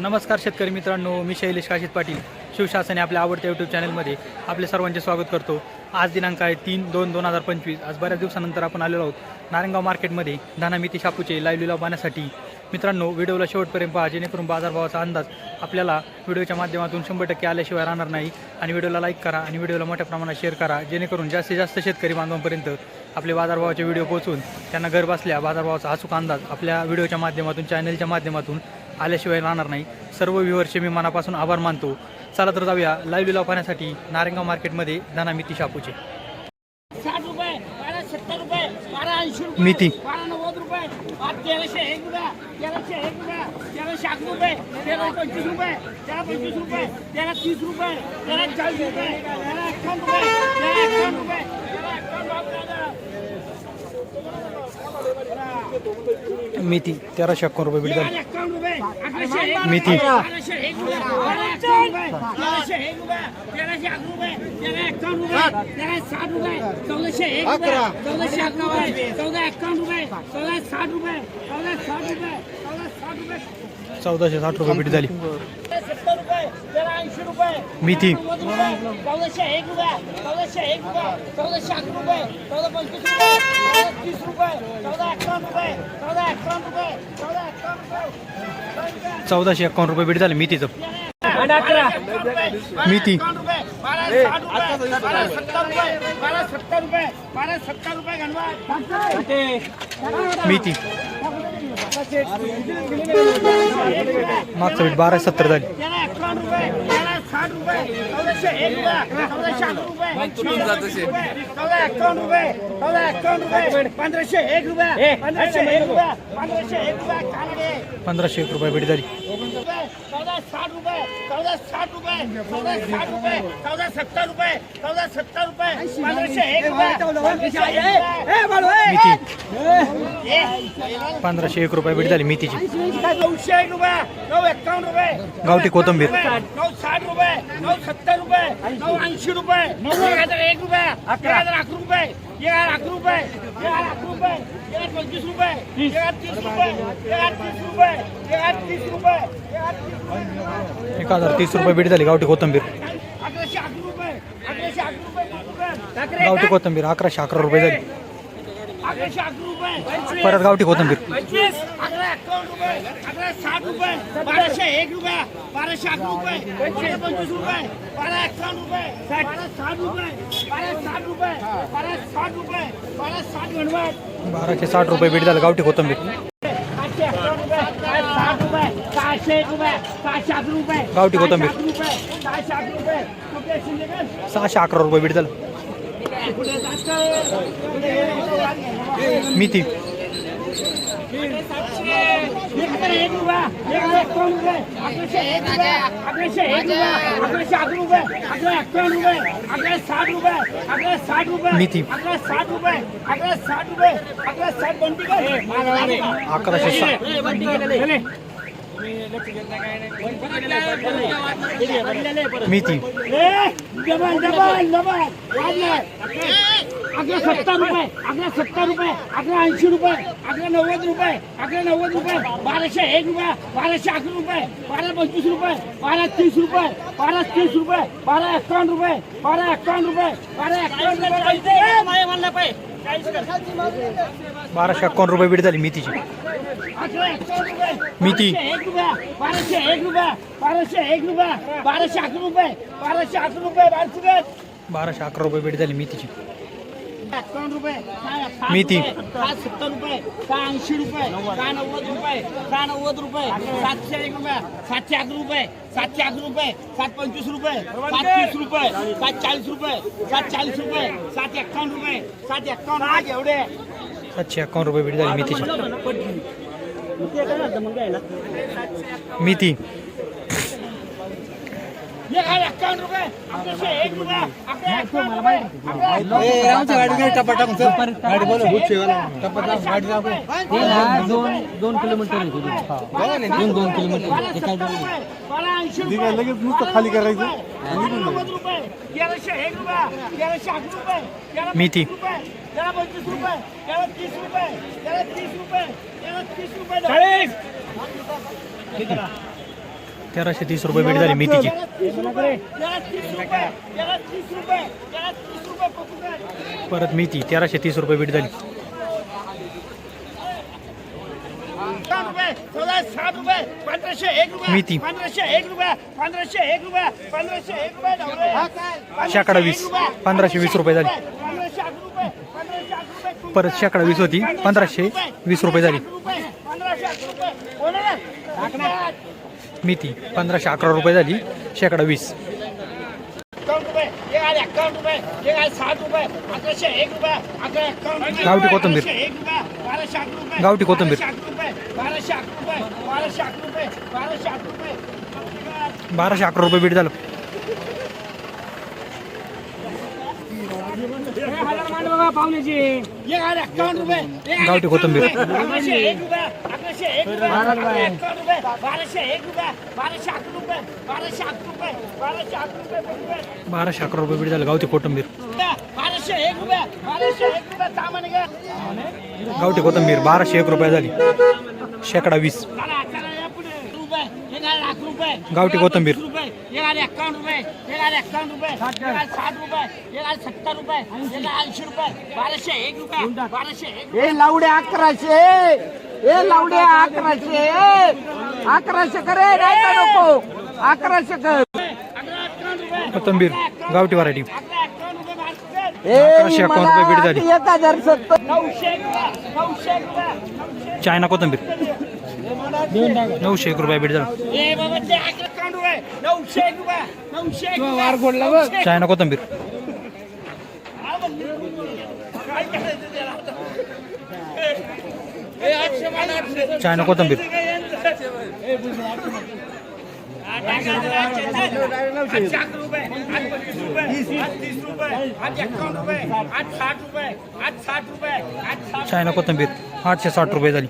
नमस्कार शेतकरी मित्रांनो मी शैलेश काशित पाटील. शिवशासने आपल्या आवडत्या यूट्यूब चॅनलमध्ये आपले सर्वांचे स्वागत करतो. आज दिनांक आहे तीन दोन दोन हजार पंचवीस. आज बऱ्याच दिवसानंतर आपण आलेलो आहोत नारायणगाव मार्केटमध्ये धानामिती शापूचे लाईव्ह लिलाव पाहण्यासाठी. मित्रांनो व्हिडिओला शेवटपर्यंत पहा जेणेकरून बाजारभावाचा अंदाज आपल्याला व्हिडिओच्या माध्यमातून शंभर टक्के आल्याशिवाय राहणार नाही. आणि व्हिडिओला लाईक करा आणि व्हिडिओला मोठ्या प्रमाणात शेअर करा जेणेकरून जास्तीत जास्त शेतकरी बांधवांपर्यंत आपले बाजारभावाचे व्हिडिओ पोहोचून त्यांना घर बसल्या बाजारभावाचा अचूक अंदाज आपल्या व्हिडिओच्या माध्यमातून चॅनलच्या माध्यमातून आल्याशिवाय राहणार नाही. सर्व व्ह्युअरचे मी मनापासून आभार मानतो. चला तर जाऊया लाईव्ह लिलाव पाहण्यासाठी नारेगाव मार्केटमध्ये शापूचे. रुपये मिती. बारा नव्वद रुपये. रुपये चौदा एकावन्न रुपये. साठ रुपये. चौदाशे साठ रुपये बिल झाली. रुपये. चौदाशे एक रुपये. चौदाशे एक रुपये. चौदाशे अकरा रुपये. चौदा पंचवीस रुपये. चौदा तीस रुपये. चौदा एकावन्न रुपये. चौदा एकावन्न रुपये. चौदा एकावन्न रुपये. चौदाशे एकावन्न रुपये बिल झाले मेथीचं. मिती. बारा सत्तर रुपये. बारा सत्तर रुपये. बारा सत्तर रुपये गणवा मेथी. मागचं बीट बाराशे सत्तर झाली. एकावन्न रुपये त्याला साठ रुपये चौदाशे एक रुपये चौदाशे अकरा रुपये चौदा एकावन्न रुपये चौदा एकावन्न रुपये पंधराशे एक रुपये पंधराशे एक रुपये पंधराशे एक रुपये कानडे पंधराशे एक रुपये बिल झाली साठ रुपये चौदा साठ रुपये चौदा साठ रुपये चौदा सत्तर रुपये चौदा सत्तर रुपये. पंधराशे एक रुपये. पंधराशे एक रुपये. बिल झाली मेथीची नऊशे एक रुपये नऊ एक्कावन्न रुपये गावठी कोथिंबीर. नऊ साठ रुपये नऊ सत्तर रुपये नऊ ऐंशी रुपये नऊ एक हजार एक रुपये अकरा हजार अकरा रुपये एक हजार अकरा रुपये एक हजार अकरा रुपये एक हजार पंचवीस रुपये एक हजार तीस रुपये एक हजार तीस रुपये एक हजार तीस रुपये एक हजार तीस रुपये एक हजार तीस रुपये बीट झाली गावठी कोथंबीर. गावठी कोथंबीर अकराशे अकरा रुपये झाली. परत गावठी कोथंबीर. बाराशे साठ रुपये बीट झाले गावठी कोथंबीर साठ रुपये बारा साठ गणवट बाराशे साठ रुपये बिल झालं गावठी कोथिंबीर सातशे एकावन्न रुपये सहाशे साठ रुपये सहाशे रुपये सहाशे अकरा रुपये गावठी कोथिंबीर. सहाशे अकरा रुपये कुठे शिंदेकर? सहाशे अकरा रुपये बिल झालं कुठे? मेथी एक हजार एक रुपया एक हजार एकावन्न रुपये अकराशे एक रुपये अकराशे एक रुपये अकराशे अकरा रुपये अकरा एकावन्न रुपये अकरा साठ रुपये अकरा साठ रुपये. अकरा साठ रुपये अकरा साठ रुपये अकरा साठ बंटी कर अकराशे साठ मेथी वाढलाय अकरा सत्तर रुपये अकरा सत्तर रुपये अकरा ऐंशी रुपये अकरा नव्वद रुपये अकरा नव्वद रुपये बाराशे एक रुपये बाराशे अकरा रुपये बारा पंचवीस रुपये बारा तीस रुपये बारा तीस रुपये बारा एकावन्न रुपये बारा एकावन्न रुपये बारा एकावन्न रुपये बाराशे एकावन्न रुपये बिल झाली मेथीची. बाराशे एक रुपया बाराशे एक रुपया बाराशे एक रुपया बाराशे अकरा रुपये बाराशे अकरा रुपये बाराशे बाराशे अकरा रुपये बिल झाली मेथीची एकावन्न रुपये सहा साठ मिती. रुपये, सहा सत्तर रुपये सहा ऐंशी रुपये सहा नव्वद रुपये सहा नव्वद रुपये सातशे एक रुपये सातशे अकरा रुपये सातशे अकरा रुपये सात पंचवीस रुपये सात तीस रुपये सात चाळीस रुपये सात चाळीस रुपये सात एक्कावन्न रुपये सात एक्कावन्न आज एवढे. सातशे एकावन्न रुपये बिल झाली मेथीची मेथी एक हजार एक्कावन्न रुपये अकराशे एक रुपये अकरा एक्कावन्न रुपये अकरा दोन किलोमीटर दोन दोन किलोमीटर लगेच नुसतं खाली करायचं तेराशे एक मेथी. रुपये तेराशे तीस रुपये भेट झाली मेथीची. परत मेथी तेराशे तीस रुपये भेट झाली. मेथी. शेकडा वीस पंधराशे वीस रुपये झाली. परत शेकडा वीस होती पंधराशे वीस रुपये झाली. मी ती मेथी पंधराशे अकरा रुपये झाली. शेकडा वीस. एक एक आले रुपये अकराशे एक रुपये गावठी कोथंबीर. गावठी कोथंबीर. बाराशे अकरा रुपये बीट झालं रुपये बाराशे अकरा रुपये बाराशे अकरा रुपये बाराशे अकरा रुपये बीट झालं एक आले एकावन्न रुपये एक आले गावठी कोथिंबीर. अकराशे एक रुपये अकराशे एक रुपये अकरा एकावन्न रुपये बाराशे एक रुपये बाराशे अकरा रुपये बाराशे अकरा रुपये बाराशे अकरा रुपये रुपये बाराशे अकरा रुपये बीट झालं गावठी कोथिंबीर. बाराशे एक रुपये बाराशे एक रुपये सामान्य घ्या. गावठी कोथिंबीर बाराशे एक रुपये झाली. शेकडा वीस. गावठी कोथिंबीर. तीस रुपये, एक आले एकावन्न रुपये, एक आले एकावन्न रुपये, साठ रुपये, सत्तर रुपये, एक आले ऐंशी रुपये, बाराशे एक रुपये, बाराशे हे लावडे अकराशे. हे लावडे अकराशे. अकराशे करे नाही का नको. अकराशे कर. कोथिंबीर गावठी व्हरायटी. हे अकराशे रुपये झाली. मला एक हजार सत्तर. नऊशे. चायना कोथिंबीर. नऊशे एक रुपये बीट झालं. चायना कोथिंबीर. चायना कोथिंबीर. चायना कोथिंबीर. आठशे साठ रुपये झाली.